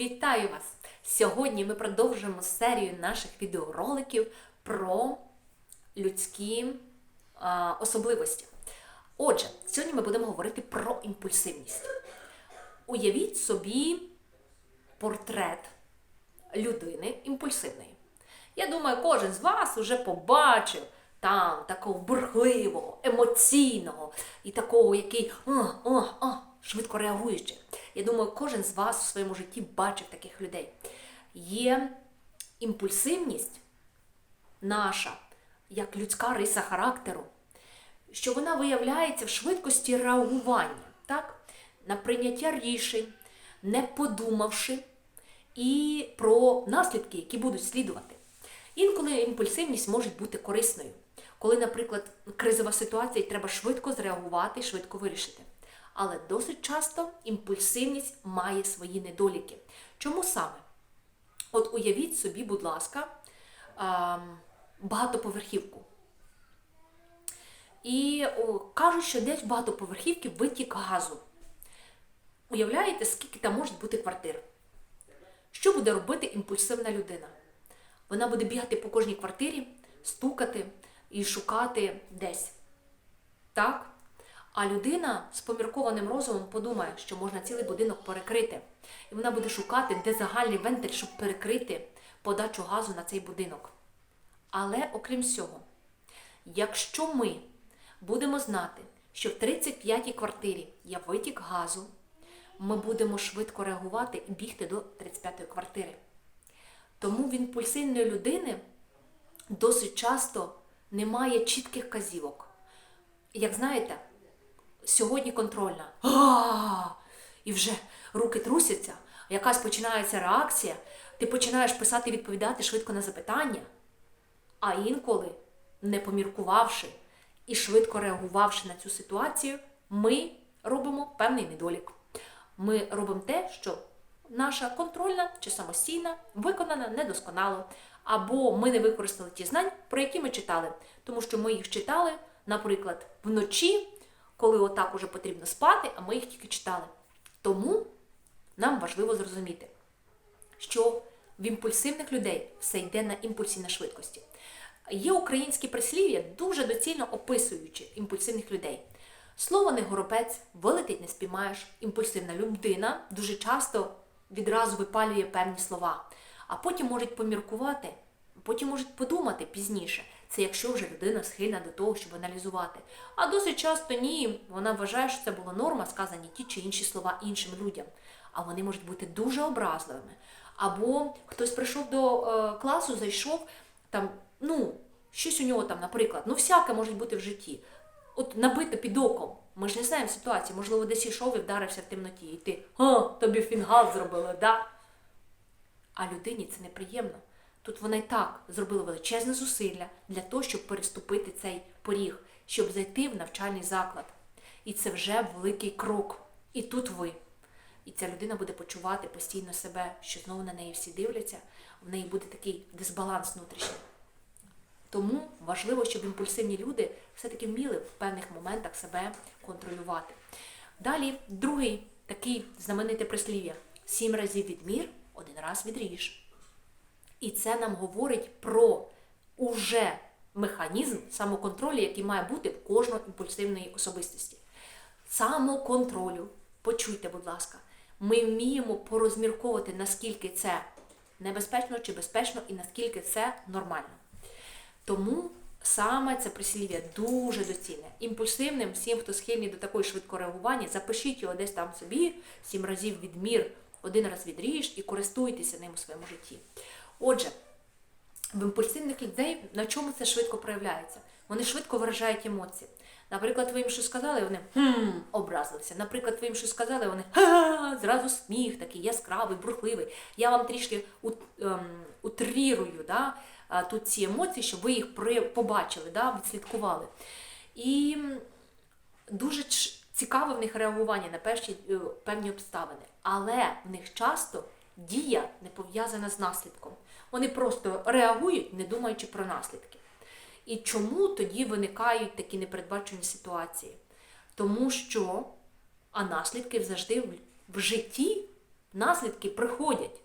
Вітаю вас! Сьогодні ми продовжуємо серію наших відеороликів про людські а, особливості. Отже, сьогодні ми будемо говорити про імпульсивність. Уявіть собі портрет людини імпульсивної. Я думаю, кожен з вас вже побачив там такого бурхливого, емоційного і такого, який а, а, а, швидко реагуючи. Я думаю, кожен з вас у своєму житті бачив таких людей. Є імпульсивність наша, як людська риса характеру, що вона виявляється в швидкості реагування, так? на прийняття рішень, не подумавши і про наслідки, які будуть слідувати. Інколи імпульсивність може бути корисною, коли, наприклад, кризова ситуація і треба швидко зреагувати, швидко вирішити. Але досить часто імпульсивність має свої недоліки. Чому саме? От уявіть собі, будь ласка, багатоповерхівку. І кажуть, що десь в багатоповерхівки витік газу. Уявляєте, скільки там можуть бути квартир? Що буде робити імпульсивна людина? Вона буде бігати по кожній квартирі, стукати і шукати десь. Так? А людина з поміркованим розумом подумає, що можна цілий будинок перекрити. І вона буде шукати, де загальний вентиль, щоб перекрити подачу газу на цей будинок. Але окрім всього, якщо ми будемо знати, що в 35-й квартирі є витік газу, ми будемо швидко реагувати і бігти до 35-ї квартири. Тому в імпульсивної людини досить часто немає чітких казівок. Як знаєте, сьогодні контрольна. А! І вже руки трусяться, якась починається реакція, ти починаєш писати і відповідати швидко на запитання, а інколи, не поміркувавши і швидко реагувавши на цю ситуацію, ми робимо певний недолік. Ми робимо те, що наша контрольна чи самостійна виконана недосконало, або ми не використали ті знань, про які ми читали, тому що ми їх читали, наприклад, вночі коли отак уже потрібно спати, а ми їх тільки читали. Тому нам важливо зрозуміти, що в імпульсивних людей все йде на імпульсі на швидкості. Є українські прислів'я, дуже доцільно описуючи імпульсивних людей. Слово не горобець, вилетить не спіймаєш. Імпульсивна людина дуже часто відразу випалює певні слова, а потім можуть поміркувати, потім можуть подумати пізніше. Це якщо вже людина схильна до того, щоб аналізувати. А досить часто ні, вона вважає, що це була норма, сказані ті чи інші слова іншим людям. А вони можуть бути дуже образливими. Або хтось прийшов до е, класу, зайшов там, ну, щось у нього там, наприклад, ну всяке може бути в житті. От набито під оком. Ми ж не знаємо ситуації, можливо, десь йшов і вдарився в темноті. І ти, а, тобі фінгал зробили, да? А людині це неприємно. Тут вона й так зробила величезне зусилля для того, щоб переступити цей поріг, щоб зайти в навчальний заклад. І це вже великий крок. І тут ви. І ця людина буде почувати постійно себе, що знову на неї всі дивляться, в неї буде такий дисбаланс внутрішній. Тому важливо, щоб імпульсивні люди все-таки вміли в певних моментах себе контролювати. Далі, другий такий знаменитий прислів'я: сім разів відмір, один раз відріж. І це нам говорить про уже механізм самоконтролю, який має бути в кожної імпульсивної особистості. Самоконтролю, почуйте, будь ласка, ми вміємо порозмірковувати, наскільки це небезпечно чи безпечно, і наскільки це нормально. Тому саме це прислів'я дуже доцільне. Імпульсивним, всім, хто схильний до такої швидкого реагування, запишіть його десь там собі, сім разів відмір, один раз відріж і користуйтеся ним у своєму житті. Отже, в імпульсивних людей на чому це швидко проявляється? Вони швидко виражають емоції. Наприклад, ви їм щось сказали, вони хм, образилися. Наприклад, ви їм щось сказали, вони ха, зразу сміх такий яскравий, бурхливий. Я вам трішки ем, утрірую да, тут ці емоції, щоб ви їх побачили, да, відслідкували. І дуже цікаве в них реагування на перші, е, певні обставини. Але в них часто дія не пов'язана з наслідком. Вони просто реагують, не думаючи про наслідки. І чому тоді виникають такі непередбачені ситуації? Тому що, а наслідки завжди в житті Наслідки приходять.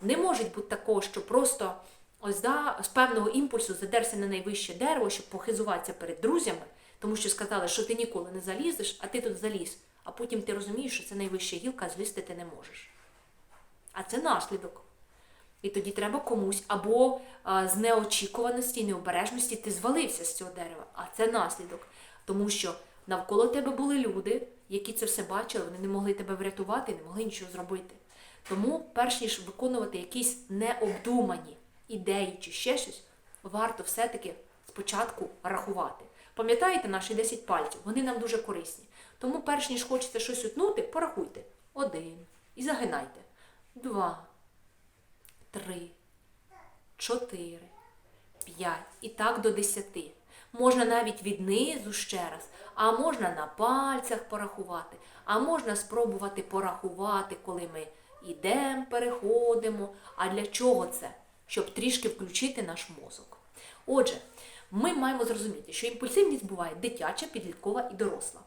Не може бути такого, що просто ось да, з певного імпульсу задерся на найвище дерево, щоб похизуватися перед друзями, тому що сказали, що ти ніколи не залізеш, а ти тут заліз. А потім ти розумієш, що це найвища гілка, злізти ти не можеш. А це наслідок. І тоді треба комусь або а, з неочікуваності, необережності ти звалився з цього дерева, а це наслідок. Тому що навколо тебе були люди, які це все бачили, вони не могли тебе врятувати, не могли нічого зробити. Тому, перш ніж виконувати якісь необдумані ідеї чи ще щось, варто все-таки спочатку рахувати. Пам'ятаєте наші 10 пальців? Вони нам дуже корисні. Тому, перш ніж хочете щось утнути, порахуйте. Один. І загинайте. Два три, чотири, п'ять. І так до десяти. Можна навіть віднизу ще раз, а можна на пальцях порахувати, а можна спробувати порахувати, коли ми йдемо, переходимо. А для чого це? Щоб трішки включити наш мозок. Отже, ми маємо зрозуміти, що імпульсивність буває дитяча, підліткова і доросла.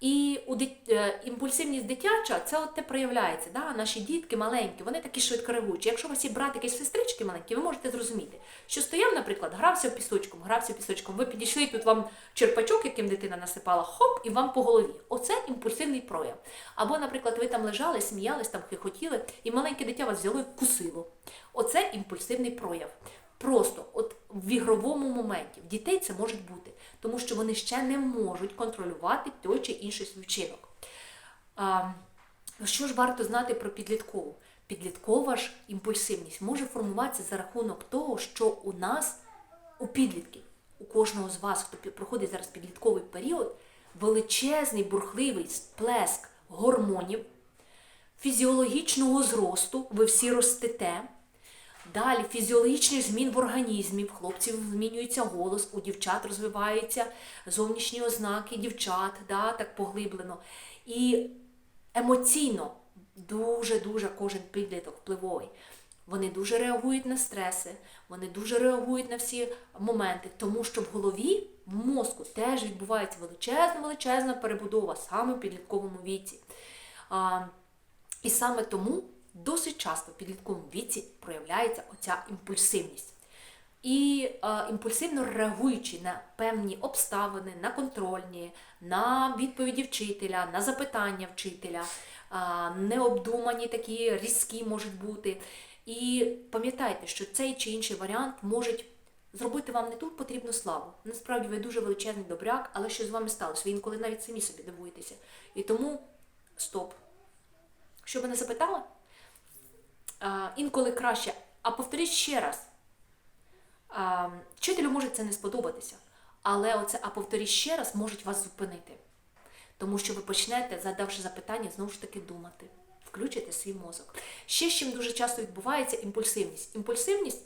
І у дит... е, імпульсивність дитяча це от те проявляється. Да? Наші дітки маленькі, вони такі швидко реагуючі. Якщо у вас є братики і сестрички маленькі, ви можете зрозуміти, що стояв, наприклад, грався пісочком, грався пісочком. Ви підійшли, тут вам черпачок, яким дитина насипала, хоп, і вам по голові. Оце імпульсивний прояв. Або, наприклад, ви там лежали, сміялись, там хихотіли, і маленьке дитя вас взяло і вкусило. Оце імпульсивний прояв. Просто от в ігровому моменті в дітей це може бути, тому що вони ще не можуть контролювати той чи інший свій вчинок. А, що ж варто знати про підліткову? Підліткова ж імпульсивність може формуватися за рахунок того, що у нас, у підлітків, у кожного з вас, хто проходить зараз підлітковий період, величезний бурхливий сплеск гормонів, фізіологічного зросту, ви всі ростете. Далі фізіологічних змін в організмі, в хлопців змінюється голос, у дівчат розвиваються зовнішні ознаки дівчат, да, так поглиблено. І емоційно дуже-дуже кожен підліток впливовий. Вони дуже реагують на стреси, вони дуже реагують на всі моменти, тому що в голові, в мозку теж відбувається величезна, величезна перебудова саме в підлітковому віці. А, і саме тому досить часто в підлітковому віці проявляється оця імпульсивність. І е, імпульсивно реагуючи на певні обставини, на контрольні, на відповіді вчителя, на запитання вчителя, е, необдумані такі різкі можуть бути. І пам'ятайте, що цей чи інший варіант можуть зробити вам не тут потрібну славу. Насправді ви дуже величезний добряк, але що з вами сталося? Ви інколи навіть самі собі дивуєтеся. І тому стоп. Що ви не запитали? А, інколи краще. А повторіть ще раз. А, вчителю може це не сподобатися, але оце, а повторіть ще раз, можуть вас зупинити. Тому що ви почнете, задавши запитання, знову ж таки думати, включите свій мозок. Ще з чим дуже часто відбувається імпульсивність. Імпульсивність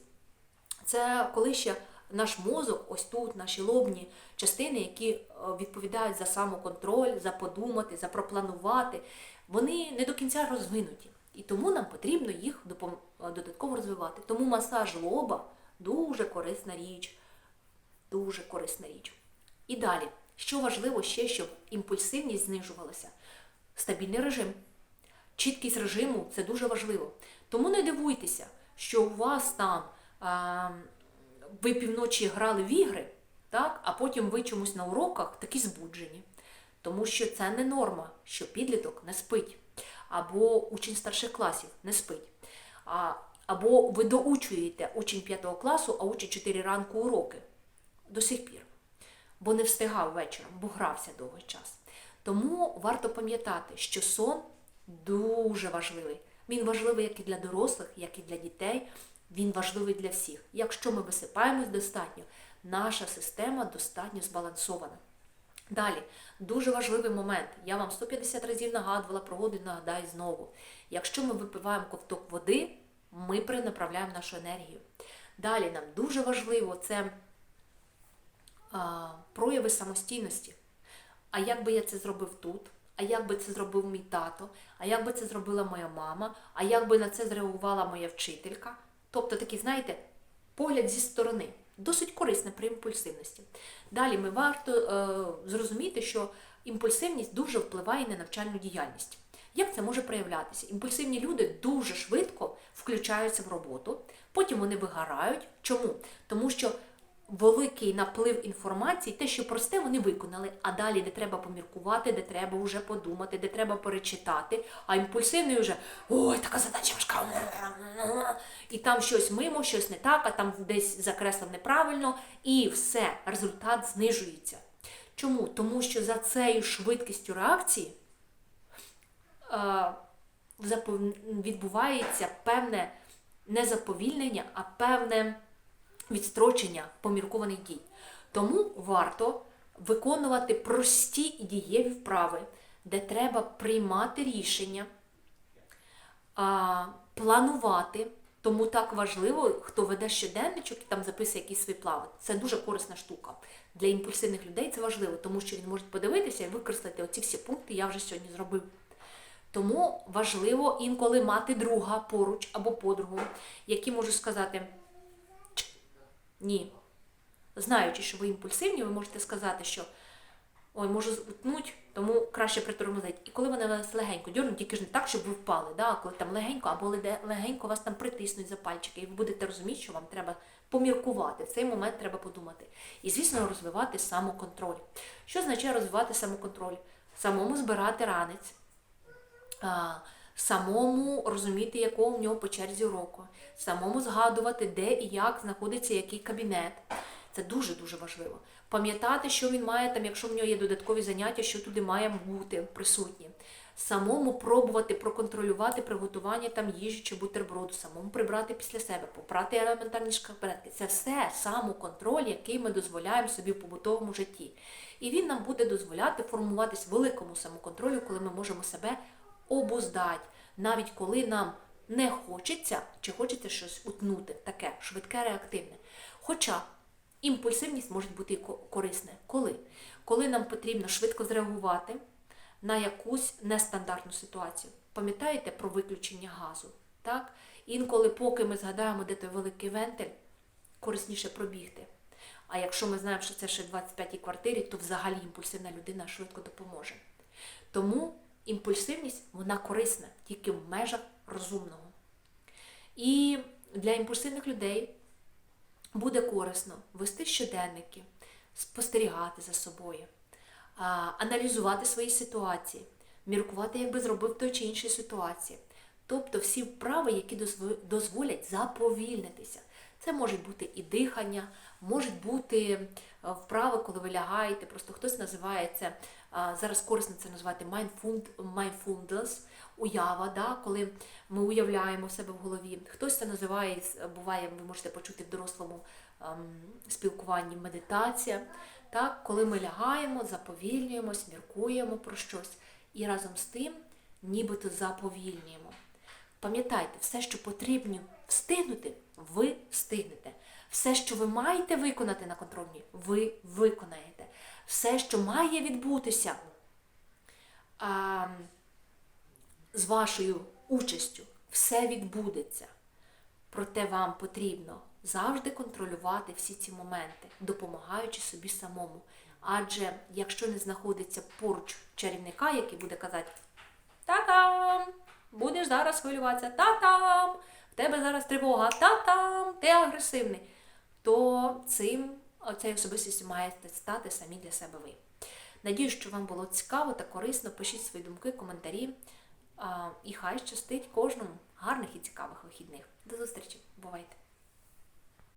це коли ще наш мозок, ось тут, наші лобні частини, які е, відповідають за самоконтроль, за подумати, за пропланувати, вони не до кінця розвинуті. І тому нам потрібно їх е, додатково розвивати. Тому масаж лоба дуже корисна річ. Дуже корисна річ. І далі, що важливо ще, щоб імпульсивність знижувалася? Стабільний режим. Чіткість режиму це дуже важливо. Тому не дивуйтеся, що у вас там а, ви півночі грали в ігри, так, а потім ви чомусь на уроках такі збуджені. Тому що це не норма, що підліток не спить, або учень старших класів не спить. Або ви доучуєте учень 5 класу, а учить 4 ранку уроки до сих пір бо не встигав вечором, бо грався довгий час. Тому варто пам'ятати, що сон дуже важливий. Він важливий як і для дорослих, як і для дітей. Він важливий для всіх. Якщо ми висипаємось достатньо, наша система достатньо збалансована. Далі, дуже важливий момент. Я вам 150 разів нагадувала, прогоду нагадаю знову. Якщо ми випиваємо ковток води, ми перенаправляємо нашу енергію. Далі нам дуже важливо це а, прояви самостійності. А як би я це зробив тут? А як би це зробив мій тато? А як би це зробила моя мама? А як би на це зреагувала моя вчителька? Тобто такий, знаєте, погляд зі сторони. Досить корисне при імпульсивності. Далі ми варто е, зрозуміти, що імпульсивність дуже впливає на навчальну діяльність. Як це може проявлятися? Імпульсивні люди дуже швидко включаються в роботу, потім вони вигорають. Чому? Тому що великий наплив інформації, те, що просте, вони виконали, а далі, де треба поміркувати, де треба вже подумати, де треба перечитати, а імпульсивний вже ой, така задача важка. І там щось мимо, щось не так, а там десь закреслив неправильно, і все, результат знижується. Чому? Тому що за цією швидкістю реакції е, відбувається певне не заповільнення, а певне відстрочення поміркованих дій. Тому варто виконувати прості і дієві вправи, де треба приймати рішення, планувати. Тому так важливо, хто веде щоденничок і там записує якісь свої плани. Це дуже корисна штука. Для імпульсивних людей це важливо, тому що він може подивитися і використати оці всі пункти, я вже сьогодні зробив. Тому важливо інколи мати друга поруч або подругу, які можуть сказати «Чк, ні. Знаючи, що ви імпульсивні, ви можете сказати, що ой, можу утнуть, тому краще притормозити. І коли вони вас легенько дьорнуть, тільки ж не так, щоб ви впали, да? коли там легенько або легенько вас там притиснуть за пальчики, і ви будете розуміти, що вам треба поміркувати. В цей момент треба подумати. І, звісно, розвивати самоконтроль. Що означає розвивати самоконтроль? Самому збирати ранець самому розуміти, якого в нього по черзі уроку, самому згадувати, де і як знаходиться який кабінет. Це дуже-дуже важливо. Пам'ятати, що він має там, якщо в нього є додаткові заняття, що туди має бути присутні. Самому пробувати проконтролювати приготування там їжі чи бутерброду, самому прибрати після себе, попрати елементарні шкарпетки. Це все самоконтроль, який ми дозволяємо собі в побутовому житті. І він нам буде дозволяти формуватись великому самоконтролю, коли ми можемо себе обуздати, навіть коли нам не хочеться чи хочеться щось утнути, таке швидке, реактивне. Хоча імпульсивність може бути корисне. Коли? Коли нам потрібно швидко зреагувати на якусь нестандартну ситуацію. Пам'ятаєте про виключення газу? Так? Інколи, поки ми згадаємо, де той великий вентиль, корисніше пробігти. А якщо ми знаємо, що це ще в 25-й квартирі, то взагалі імпульсивна людина швидко допоможе. Тому імпульсивність вона корисна тільки в межах розумного. І для імпульсивних людей буде корисно вести щоденники, спостерігати за собою, аналізувати свої ситуації, міркувати, як би зробив той чи іншій ситуації. Тобто всі вправи, які дозволять заповільнитися. Це може бути і дихання, можуть бути е, вправи, коли ви лягаєте. Просто хтось називає це, зараз корисно це називати mindfulness, уява, да, коли ми уявляємо себе в голові. Хтось це називає, буває, ви можете почути в дорослому ем, спілкуванні медитація. Так, коли ми лягаємо, заповільнюємось, міркуємо про щось і разом з тим нібито заповільнюємо. Пам'ятайте, все, що потрібно встигнути, ви встигнете. Все, що ви маєте виконати на контрольні, ви виконаєте. Все, що має відбутися а, з вашою участю, все відбудеться. Проте вам потрібно завжди контролювати всі ці моменти, допомагаючи собі самому. Адже якщо не знаходиться поруч чарівника, який буде казати Та-там! Будеш зараз хвилюватися, та-там! В тебе зараз тривога, та-там! Ти агресивний. То цим ця особистістю має стати самі для себе ви. Надію, що вам було цікаво та корисно. Пишіть свої думки, коментарі. І хай щастить кожному гарних і цікавих вихідних. До зустрічі! Бувайте!